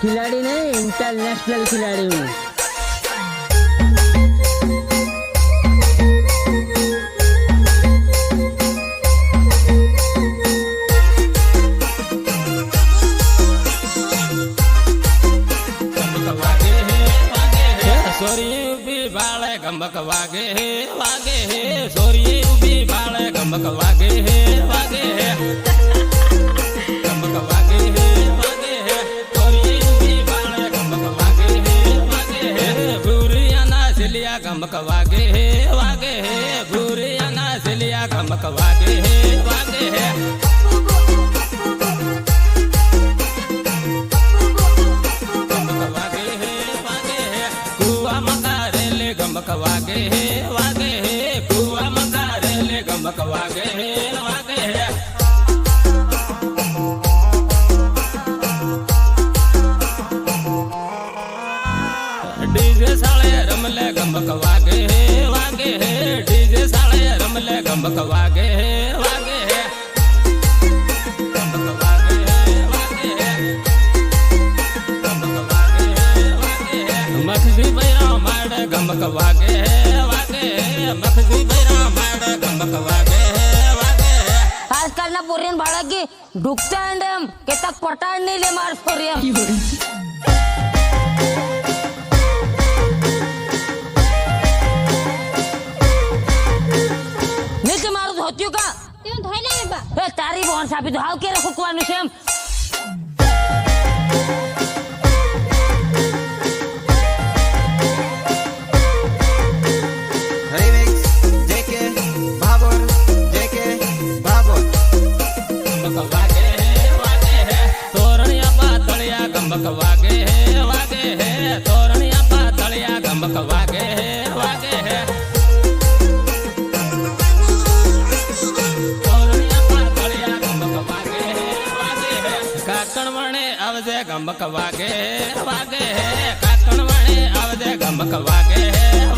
खिलाड़ी नहीं इंटरनेशनल खिलाड़ी हूँ। वागे वागे सोरिए उबी बाळे गमक वागे हे घूर ना सिलिया कमक वागे हे वागे हे। वागे है, वागे ले गमक वागे डीजे साले रमले गमक वागे हे वागे हे। डीजे साले रमले गमक वागे हे वागे हे। गमक वागे वागे मखजी भैरा माड़ गमक वागे वागे हे। ना पोरीन भाडा की डुकचा अंडम केतक पटाडणी ले मार सोरियम ધોત્યું કા? તું ધોઈ લે બા. એ તારી બોન સાપી તો હાવ કેરે ફૂકવાનું છે એમ. કાકણ વણે આવજે ગમક વાગે વાગે. કાકણ વણે આવજે ગમક વાગે.